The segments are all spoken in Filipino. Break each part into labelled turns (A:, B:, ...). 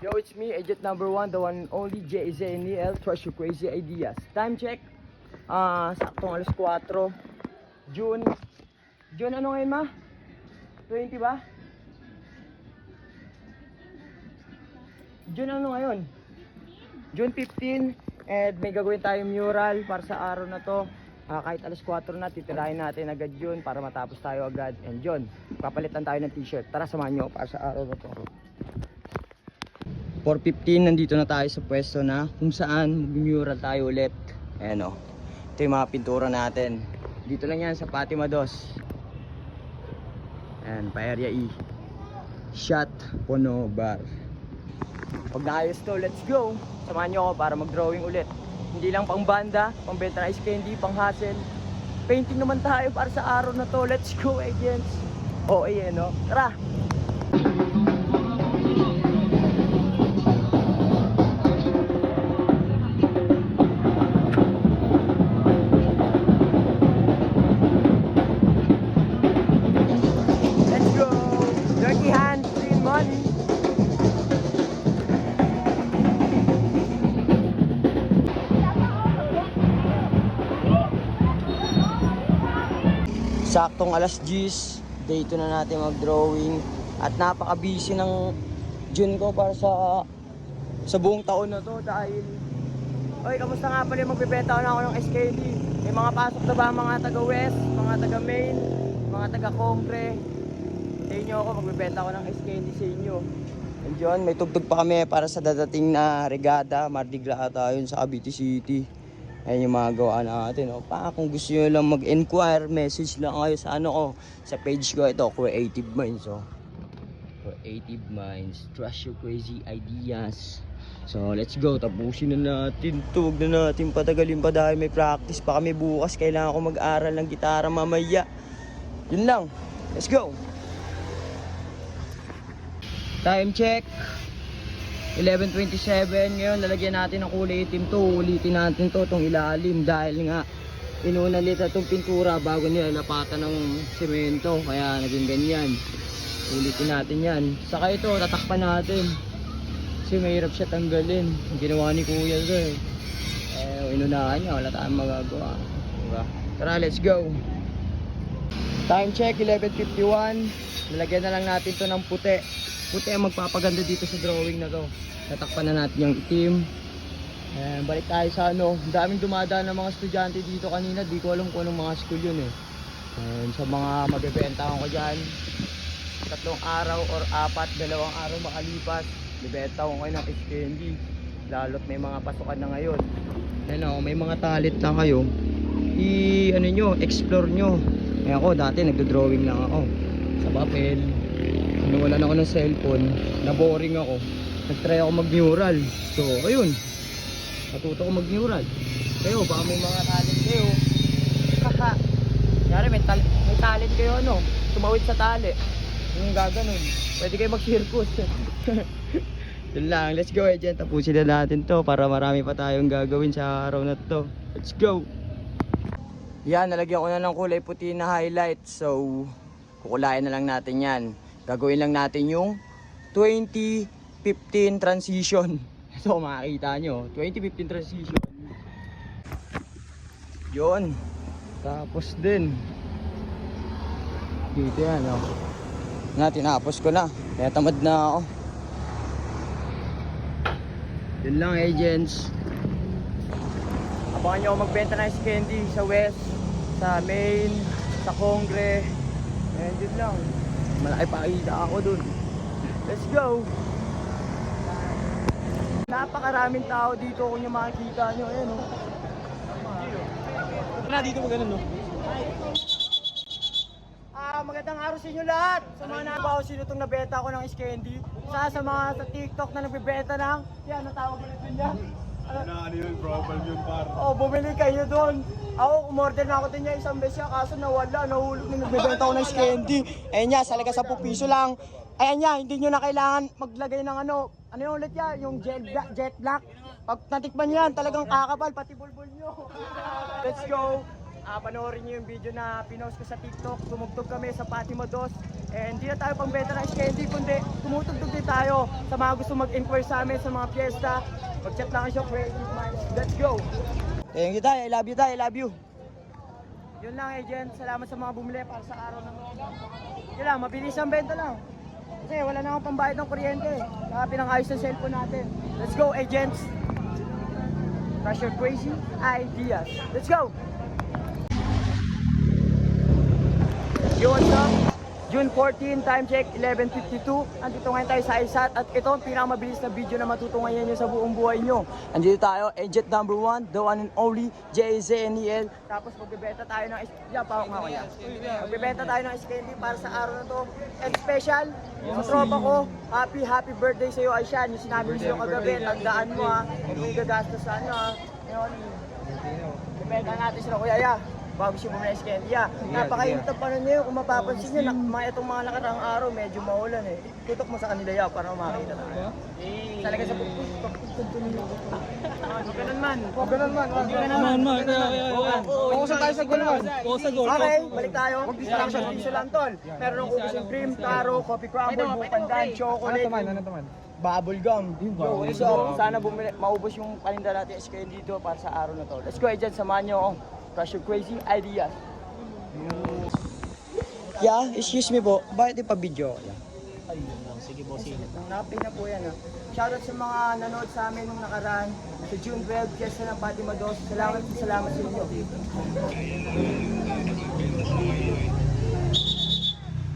A: Yo, it's me, agent number one, the one only JZ NEL, Trust Your Crazy Ideas. Time check, ah, saktong alas 4, June, June ano ngayon ma? 20 ba? June ano ngayon? June 15, and may gagawin tayong mural para sa araw na to. Ah, kahit alas 4 na, titirahin natin agad yun para matapos tayo agad. And yun, papalitan tayo ng t-shirt. Tara, samahan nyo para sa araw na to. 4.15, nandito na tayo sa pwesto na kung saan mag-mural tayo ulit. Ayan o. Ito yung mga pintura natin. Dito lang yan sa Fatima Dos. Ayan, pa area E. Shot Pono Bar. Pag naayos to, let's go! Samahan nyo ako para mag-drawing ulit. Hindi lang pang banda, pang benta ng ice candy, pang hustle. Painting naman tayo para sa araw na to. Let's go, agents! Oo, ayan no? Tara! Saktong alas 10, day 2 na natin mag-drawing at napaka-busy ng June ko para sa sa buong taon na to dahil Oy, kamusta nga pala magbebenta na ako ng SKD? May mga pasok na ba mga taga West, mga taga Main, mga taga Congre? Sa inyo ako, magbebenta ko ng SKD sa inyo. And yun, may tugtog pa kami para sa dadating na regada, Mardi Gras ata sa Cavite City. Ayan yung mga gawa natin. Oh. Pa, kung gusto nyo lang mag-enquire, message lang kayo sa ano ko, sa page ko. Ito, Creative Minds. Oh. Creative Minds. Trust your crazy ideas. So, let's go. Tapusin na natin. Huwag na natin patagalin pa dahil may practice pa kami bukas. Kailangan ko mag-aral ng gitara mamaya. Yun lang. Let's go. Time check. 11.27 ngayon lalagyan natin ng kulay itim to. Ulitin natin to tong ilalim. Dahil nga inuna nila itong pintura bago nila napatan ng semento kaya naging ganyan. Ulitin natin yan. Saka ito tatakpan natin. Kasi mahirap siya tanggalin. Ginawa ni kuya to eh. Eh inunahan niya. Wala tayong magagawa. Diba? tara let's go time check 11.51 lalagyan na lang natin to ng puti. Puti ang magpapaganda dito sa drawing na to. Tatakpan na natin yung itim. Ayan, balik tayo sa ano. Daming dumadaan ng mga estudyante dito kanina. Di ko alam kung anong mga school yun eh. Ayan, sa mga mabebenta ko dyan. Tatlong araw or apat dalawang araw makalipas bibenta ko kayo ng candy. Lalo't may mga pasukan na ngayon. Ayan o, may mga talent lang kayo. I ano nyo, explore nyo eh ako dati nagdo-drawing lang ako. Sa papel. Nawalan ako ng cellphone. Na boring ako. Nagtry ako mag-mural. So ayun. Natuto ko mag-mural. Kayo baka may mga talent kayo. Haha. Yari, may, tal may talent kayo ano? Tumawid sa tali. Yung gaganon? Pwede kayo mag-circus yun lang. Let's go agent tapusin na natin to para marami pa tayong gagawin sa araw na to. Let's go yan nalagyan ko na ng kulay puti na highlight. So kukulayan na lang natin yan. Gagawin lang natin yung 2015 transition. So makikita nyo. 2015 transition. Yun. Tapos din. Dito yan oh. Na tinapos ko na. Kaya tamad na ako. Yun lang agents abangan nyo magbenta ng candy sa west sa main sa congre and yun lang malaki pakita ako dun let's go napakaraming tao dito kung yung makikita nyo ayan oh
B: Na dito mo ganun, no?
A: Ah, magandang araw sa inyo lahat. Sa mga nabaw, sino itong nabenta ko ng ice candy? Sa mga sa TikTok na nagbebenta ng, yan, natawag ulit din niya.
B: Na ano yun, problem yun, par.
A: Oh, bumili kayo doon. Ako, umorder na ako din niya isang beses siya, kaso nawala, nahulog na nagbebenta ko ng candy. Ayan niya, sa laga 10 piso lang. Ayan niya, hindi nyo na kailangan maglagay ng ano, ano yung ulit niya, yung jet black, jet black. Pag natikman yan, talagang kakapal, pati bulbul nyo. Let's go! Ah, panoorin niyo yung video na pinost ko sa TikTok. Tumugtog kami sa Fatima Dos. And hindi na tayo pangbenta ng candy, kundi tumutugtog din tayo sa mga gusto mag-inquire sa amin sa mga piyesta. Mag-chat lang Creative Minds. Let's go!
C: Thank you tayo. I love you tayo. I love you.
A: Yun lang, agent. Salamat sa mga bumili para sa araw ng Yun lang, mabilis ang benta lang. Kasi wala na akong pambayad ng kuryente. Saka pinangayos ng cellphone natin. Let's go, agents! Crush your crazy ideas. Let's go! Yo, what's up? June 14, time check, 11.52. Andito ngayon tayo sa ISAT at ito ang pinakamabilis na video na matutungayan nyo sa buong buhay nyo.
C: Andito tayo. Agent number one. The one and only. J-Z-N-E-L.
A: Tapos magbebenta tayo ng yeah, pawak nga kaya. Magbebenta tayo ng candy para sa araw na to. And special, sa tropa ko, happy happy birthday sa iyo Aishan. Yung sinabi ko sa'yo kagabi, tandaan mo ha. Huwag mo igagastos sa ano ha. Ngayon, bebenta natin sila kuya ya. Bago siya bumili ng ya. Napakainit ang panahon ngayon. Kung mapapansin na, mga itong mga nakarang araw, medyo maulan eh. Tutok mo sa kanila ya para makita tayo. Talaga sa Ganun man. Ganun man. Ganun man. Focus tayo sa goal man. Okay, balik tayo. Distraction piso lang tol. Meron ng cookies and cream, taro, coffee crumble, bupandan, chocolate. Ano naman? Bubble gum. Yo, so, sana bumili, maubos yung paninda natin SK dito para sa araw na to. Let's go, agent. Samahan nyo ako. Crush your crazy ideas.
C: Yeah, excuse me po. Bakit di pa video?
A: Napi na po yan. Ha. Shoutout sa mga nanood sa amin nung nakaraan. Sa June 12, Fiesta ng Fatima Dos. Salamat, salamat sa inyo.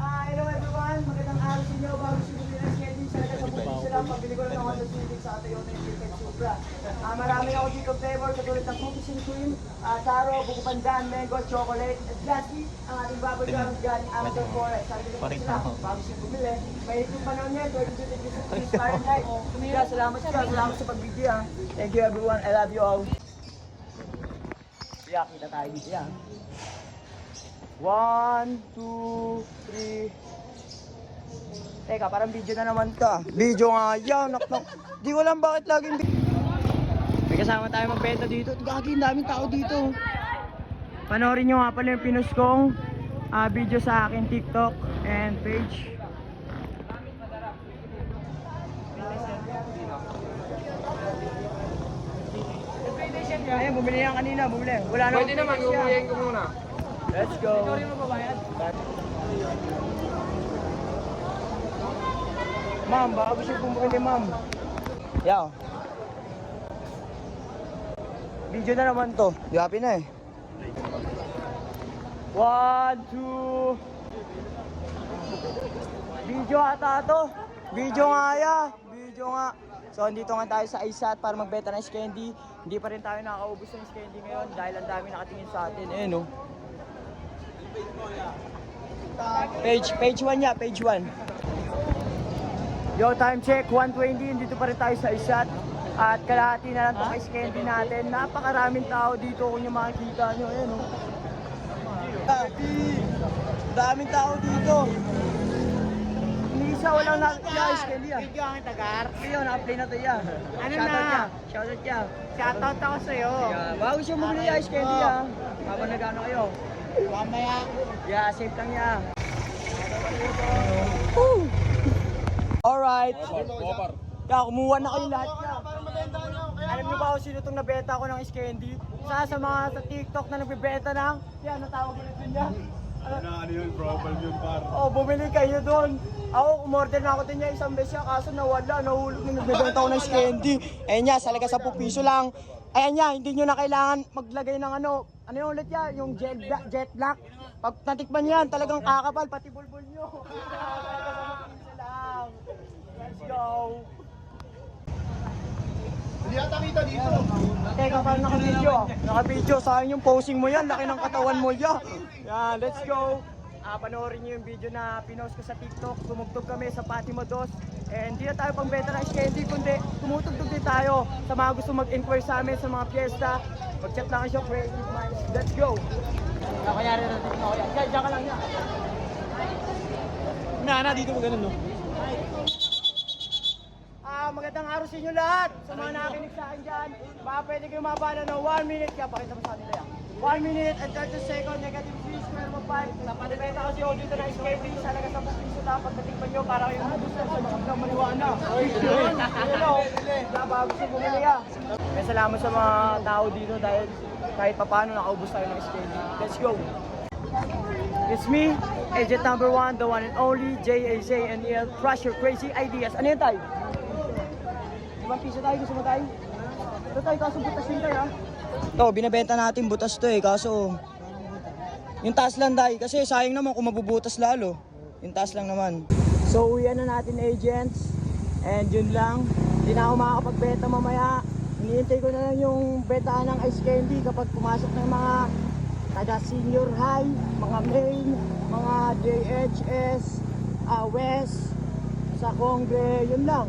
A: Ah, hello everyone. Magandang araw sa inyo. Bago simulan ng schedule, sa sa buong sila. Pabili ko lang ng Honda Civic sa Toyota Infinited Supra. Ah, marami ako dito flavor katulad ng cookies and cream, ah, taro, buko pandan, mango, chocolate, at lastly, ang ating bubble gum galing Amazon Forest. Sabi ko sila, bago siya bumili. May itong panahon niya, 22 degrees Celsius Fahrenheit. Kaya salamat ka, salamat sa pagbigay ah. Thank you everyone, I love you all. Yeah, kita tayo dito yan. One, two, three. Teka, parang video na naman ka.
C: Video nga yan. Nak nak. Di ko alam bakit laging video.
A: May kasama tayo magbenta dito. Gagi, ang daming tao dito. Panoorin nyo nga pala yung pinost kong ah, video sa akin TikTok and page. Ayun, bumili yan kanina, bumili. Wala na Pwede naman, umuwiin ko muna. Let's go. Ikaw rin mababayad? Ma'am, baka gusto kong bumili, ma'am.
C: Yeah.
A: Video na naman to.
C: Happy na eh.
A: One, two. Video ata to.
C: Video nga ya. Video nga. So, andito nga tayo sa ISAT para magbenta ng candy.
A: Hindi pa rin tayo nakakaubos ng candy ngayon dahil ang dami nakatingin sa atin.
C: Eh, no? Page, page 1 ya, page 1.
A: Yo, time check, 120. Dito pa rin tayo sa isat. At kalahati na lang itong ice candy natin. Napakaraming tao dito kung yung makikita nyo. Ayan, oh.
C: Happy! Daming tao dito.
A: Ni isa walang na ice candy ah.
D: Video ang tagar.
A: Ayun, na-play na to yan.
D: Ano
A: Shoutout
D: na?
A: niya. Shoutout niya.
D: Shoutout ako sa'yo.
A: Yeah, bago siya bumili ng ice candy ah. Habang nagano kayo.
D: Mamaya.
A: Yeah, safe lang yan.
C: Alright.
E: Popar.
C: Ya, kumuha na kayo lahat
A: niyo ba kung sino itong nabenta ko ng ice candy? Isa sa mga sa TikTok na nagbebenta ng, yan, natawag ulit din niya.
E: Ano na ano yun, problem yun par.
A: Oh, bumili kayo doon. Ako, umorder na ako din niya isang beses siya, kaso nawala, nahulog na nagbebenta ko ng ice candy.
C: Ayun niya, sa laga 10 piso lang.
A: Ayan niya, hindi nyo na kailangan maglagay ng ano, ano yung ulit yan, yung jet black, jet black. Pag natikman yan, talagang kakapal, pati bulbul nyo. Isa lang. Let's go. Teka, parang naka-video. Naka-video, sayang yung posing mo yan. Laki ng katawan mo yan. Yan, let's go. Ah, panoorin niyo yung video na pinost ko sa TikTok. Tumugtog kami sa Fatima Dos. And hindi na tayo pangbenta ng candy, kundi tumutugtog din tayo sa mga gusto mag-inquire sa amin sa mga piyesta. Mag-chat lang kayo sa Creative Minds. Let's go. Nakayari na natin ako yan. Diyan, diyan ka lang yan.
E: Nana, dito mo ganun no?
A: Magandang araw sa inyo lahat. Sa mga nakikinig sa akin dyan, baka pwede kayo mabala ng 1 minute. Kaya pakita mo sa kanila yan. 1 minute and 30 second negative 3 square mo Napalibenta kasi ako dito na SKP, salaga sa piso na pagkatikman nyo para yung gusto sa mga. Yun, hello, bago siya bumili ah. Kaya salamat sa mga tao dito dahil kahit papano nakaubos tayo ng SKP. Let's go! It's me, agent number one, the one and only J.A.Z. and EL. Crush your crazy ideas. Ano yan tayo? Ibang piso tayo, gusto mo tayo? Ito tayo, kaso butas yun tayo ah.
F: To, binebenta natin butas to eh, kaso yung taas lang dahil kasi sayang naman kung mabubutas lalo. Yung taas lang naman.
A: So uwian na natin agents and yun lang. Hindi na ako makakapagbenta mamaya. Hinihintay ko na lang yung bentahan ng ice candy kapag pumasok ng mga taga senior high, mga main, mga JHS, ah, West, sa Kongre, yun lang.